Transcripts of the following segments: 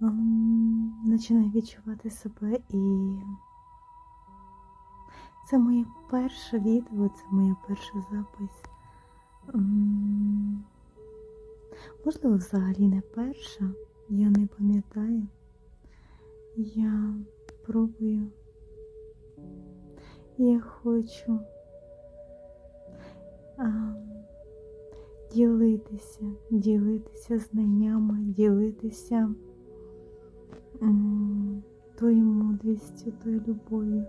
починаю відчувати себе і це моє перше відео, це моя перша запис. Можливо, взагалі не перша, я не пам'ятаю. Я пробую. Я хочу а, ділитися, ділитися знаннями, ділитися тою мудрістю, тою любов'ю,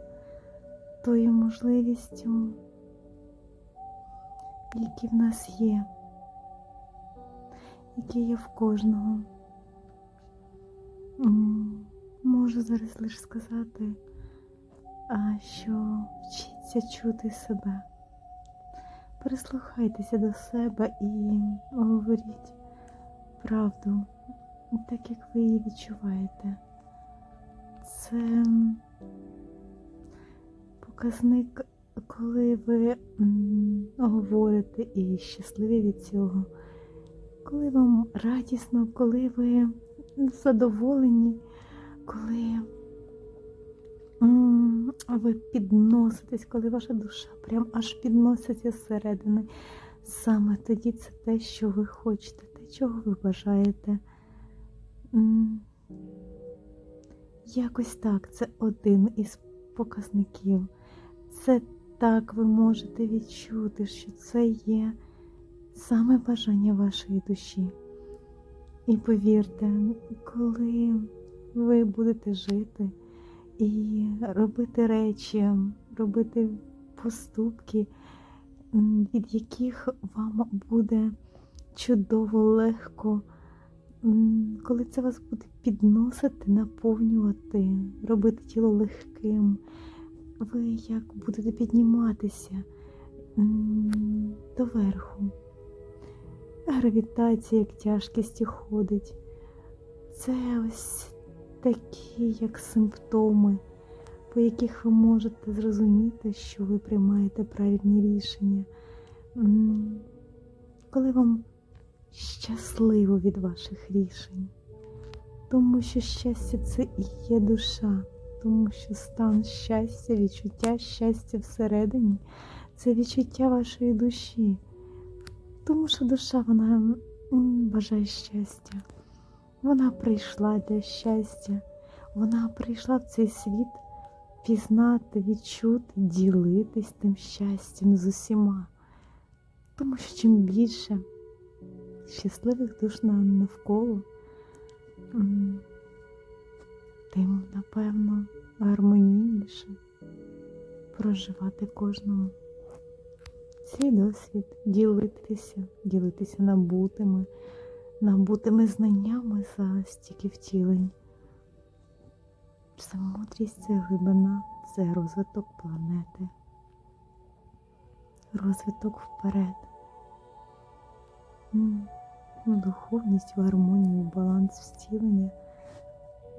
тою можливістю, які в нас є, які є в кожного. Можу зараз лише сказати, що вчіться чути себе. Прислухайтеся до себе і говоріть правду, так як ви її відчуваєте. Це показник, коли ви говорите і щасливі від цього, коли вам радісно, коли ви задоволені, коли ви підноситесь, коли ваша душа прям аж підноситься зсередини. Саме тоді це те, що ви хочете, те, чого ви бажаєте. Якось так, це один із показників. Це так ви можете відчути, що це є саме бажання вашої душі. І повірте, коли ви будете жити і робити речі, робити поступки, від яких вам буде чудово легко, коли це вас буде підносити, наповнювати, робити тіло легким, ви як будете підніматися доверху. Гравітація, як тяжкість ходить. Це ось такі як симптоми, по яких ви можете зрозуміти, що ви приймаєте правильні рішення. Коли вам щасливо від ваших рішень, тому що щастя це і є душа, тому що стан щастя, відчуття щастя всередині це відчуття вашої душі. Тому що душа вона бажає щастя. Вона прийшла для щастя. Вона прийшла в цей світ пізнати, відчути, ділитись тим щастям з усіма. Тому що чим більше щасливих душ навколо, тим, напевно, гармонійніше проживати кожному свій досвід, ділитися, ділитися набутими, набутими знаннями за стільки втілень. Це мудрість, це глибина, це розвиток планети, розвиток вперед, В духовність, в гармонію, в баланс втілення,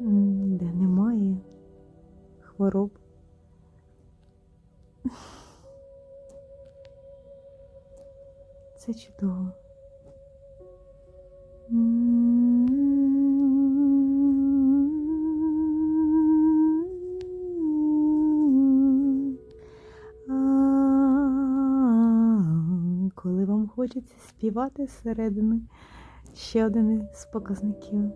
м, де немає хвороб. Це чудово. Хочеться співати зсередини, ще один із показників.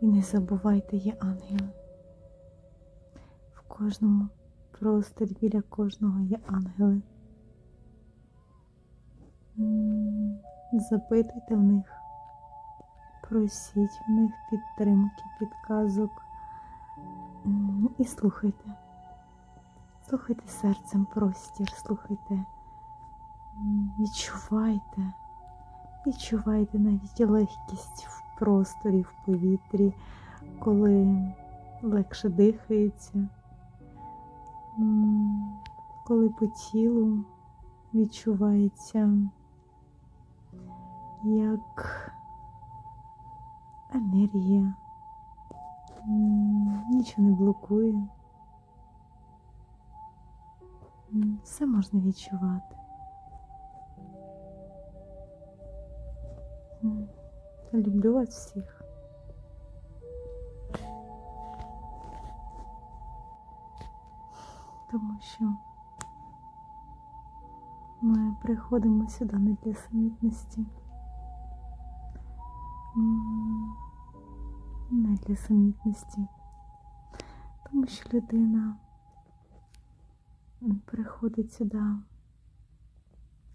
І не забувайте, є ангел. В кожному просторі біля кожного є ангели. Запитуйте в них, просіть в них підтримки, підказок і слухайте. Слухайте серцем простір, слухайте, відчувайте, відчувайте навіть легкість в просторі, в повітрі, коли легше дихається. Коли по тілу відчувається як енергія, нічого не блокує. Все можна відчувати. Люблю вас всіх. Тому що ми приходимо сюди не для самітності. Не для самітності. Тому що людина приходить сюди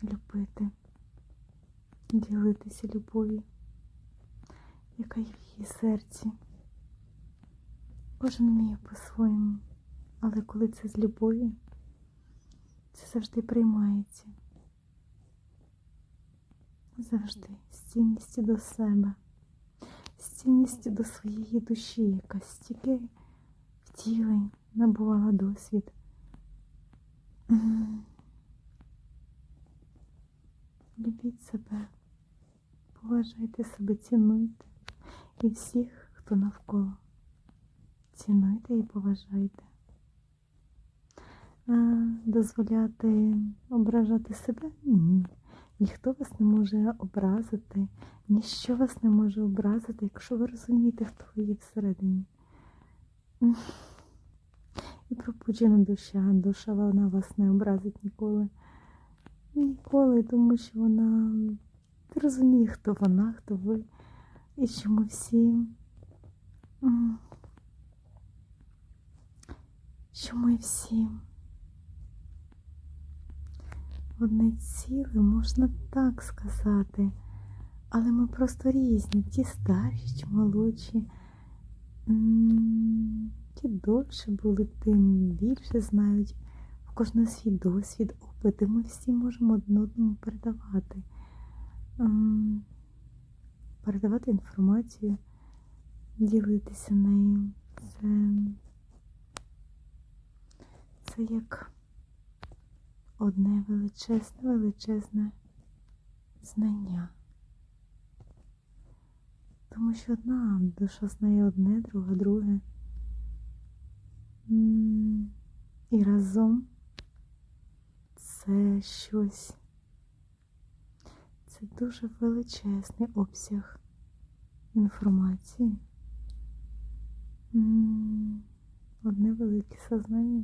любити, ділитися любов'ю, яка є в її серці. Кожен вміє по-своєму, але коли це з любов'ю, це завжди приймається. Завжди з цінністю до себе, з цінністю до своєї душі, яка стільки втілень набувала досвід. Любіть себе, поважайте себе, цінуйте і всіх, хто навколо. Цінуйте і поважайте. А, дозволяти ображати себе? Ні. Ніхто вас не може образити, ніщо вас не може образити, якщо ви розумієте, хто ви є всередині. І пробуджена душа, душа вона вас не образить ніколи. Ніколи, тому що вона не розуміє, хто вона, хто ви. І що ми всі. Що ми всі одне ціле, можна так сказати. Але ми просто різні, ті старші чи молодші. Ті довше були, тим більше знають. В кожного свій досвід, опит, і ми всі можемо один одному передавати. Передавати інформацію, ділитися нею. Це, це як одне величезне, величезне знання. Тому що одна душа знає одне, друга друге. І разом це щось. Це дуже величезний обсяг інформації. Одне велике сознання.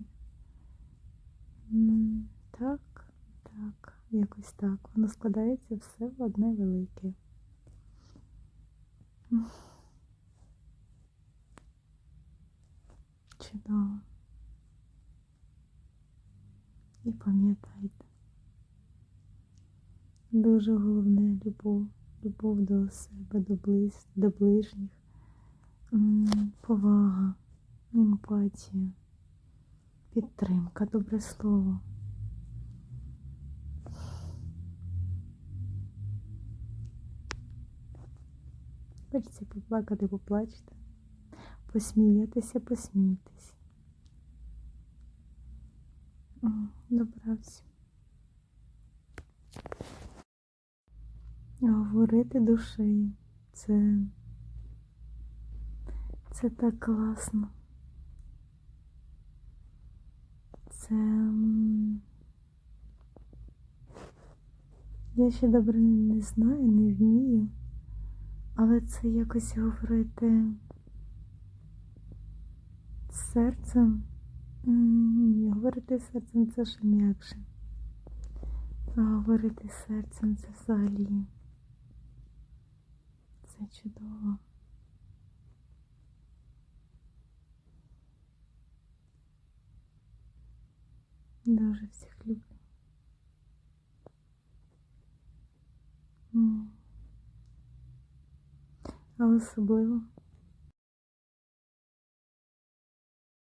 Так, так, якось так. Воно складається все в одне велике. Чудово. І пам'ятайте. Дуже головне любов, любов до себе, до, близ, до ближніх, повага, емпатія, підтримка, добре слово. Хочеться поплакати, поплачте, посміятися, посмійтесь. М, Добра всім. Говорити душею. Це, це так класно. Це я ще добре не знаю, не вмію, але це якось говорити серцем. Ні, говорити серцем це ще м'якше. А говорити серцем це взагалі. Це чудово. Дуже всіх люблю. А особливо